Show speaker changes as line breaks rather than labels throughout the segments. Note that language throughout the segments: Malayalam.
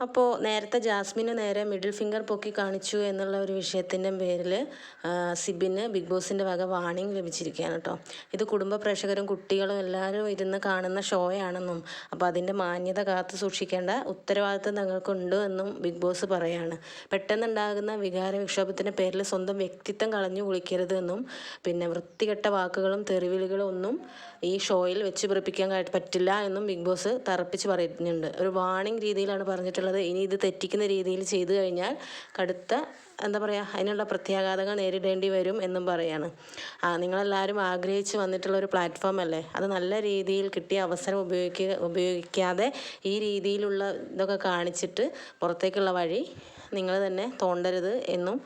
അപ്പോൾ നേരത്തെ ജാസ്മിന് നേരെ മിഡിൽ ഫിംഗർ പൊക്കി കാണിച്ചു എന്നുള്ള ഒരു വിഷയത്തിന്റെ പേരിൽ സിബിന് ബിഗ് ബോസിന്റെ വക വാണിംഗ് ലഭിച്ചിരിക്കുകയാണ് കേട്ടോ ഇത് കുടുംബ പ്രേക്ഷകരും കുട്ടികളും എല്ലാവരും ഇരുന്ന് കാണുന്ന ഷോയാണെന്നും അപ്പോൾ അതിന്റെ മാന്യത കാത്തു സൂക്ഷിക്കേണ്ട ഉത്തരവാദിത്വം തങ്ങൾക്കുണ്ട് എന്നും ബിഗ് ബോസ് പറയാണ്. പെട്ടെന്നുണ്ടാകുന്ന വികാര വിക്ഷോഭത്തിന്റെ പേരിൽ സ്വന്തം വ്യക്തിത്വം കളഞ്ഞു കുളിക്കരുത് എന്നും പിന്നെ വൃത്തികെട്ട വാക്കുകളും തെറിവിളികളും ഒന്നും ഈ ഷോയിൽ വെച്ച് പിറപ്പിക്കാൻ പറ്റില്ല എന്നും ബിഗ് ബോസ് തറപ്പിച്ച് പറയുന്നുണ്ട്. ഒരു വാണിംഗ് രീതിയിലാണ് പറഞ്ഞിട്ടുള്ളത്. ഇനി ഇത് തെറ്റിക്കുന്ന രീതിയിൽ ചെയ്തു കഴിഞ്ഞാൽ കടുത്ത എന്താ പറയുക അതിനുള്ള പ്രത്യാഘാതങ്ങൾ നേരിടേണ്ടി വരും എന്നും പറയാണ്. ആ നിങ്ങളെല്ലാവരും ആഗ്രഹിച്ച് വന്നിട്ടുള്ള ഒരു പ്ലാറ്റ്ഫോം അല്ലേ? അത് നല്ല രീതിയിൽ കിട്ടിയ അവസരം ഉപയോഗിക്കുക ഉപയോഗിക്കാതെ ഈ രീതിയിലുള്ള ഇതൊക്കെ കാണിച്ചിട്ട് പുറത്തേക്കുള്ള വഴി നിങ്ങൾ തന്നെ തോണ്ടരുത് എന്നും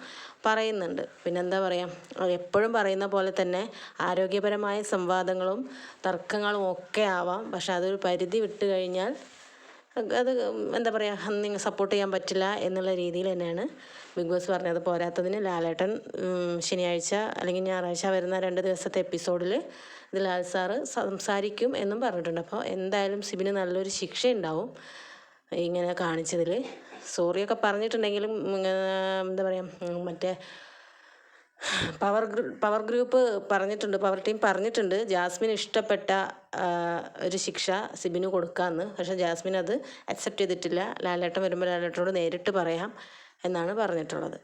പറയുന്നുണ്ട്. പിന്നെന്താ പറയുക എപ്പോഴും പറയുന്ന പോലെ തന്നെ ആരോഗ്യപരമായ സംവാദങ്ങളും തർക്കങ്ങളും ഒക്കെ ആവാം. പക്ഷെ അതൊരു പരിധി വിട്ട് കഴിഞ്ഞാൽ അത് എന്താ പറയുക നിങ്ങൾ സപ്പോർട്ട് ചെയ്യാൻ പറ്റില്ല എന്നുള്ള രീതിയിൽ തന്നെയാണ് ബിഗ് ബോസ് പറഞ്ഞത്. പോരാത്തതിന് ലാലേട്ടൻ ശനിയാഴ്ച അല്ലെങ്കിൽ ഞായറാഴ്ച വരുന്ന രണ്ട് ദിവസത്തെ എപ്പിസോഡിൽ ഇത് ലാൽ സാറ് സംസാരിക്കും എന്നും പറഞ്ഞിട്ടുണ്ട്. അപ്പോൾ എന്തായാലും സിബിന് നല്ലൊരു ശിക്ഷ ഉണ്ടാവും ഇങ്ങനെ കാണിച്ചതിൽ സോറിയൊക്കെ പറഞ്ഞിട്ടുണ്ടെങ്കിലും എന്താ പറയുക മറ്റേ പവർ പവർ ഗ്രൂപ്പ് പറഞ്ഞിട്ടുണ്ട് പവർ ടീം പറഞ്ഞിട്ടുണ്ട്. ജാസ്മിൻ ഇഷ്ടപ്പെട്ട ഒരു ശിക്ഷ സിബിന് കൊടുക്കാമെന്ന് പക്ഷെ ജാസ്മിൻ അത് അക്സെപ്റ്റ് ചെയ്തിട്ടില്ല. ലാലേട്ടൻ വരുമ്പോൾ ലാലേട്ടനോട് നേരിട്ട് പറയാം എന്നാണ് പറഞ്ഞിട്ടുള്ളത്.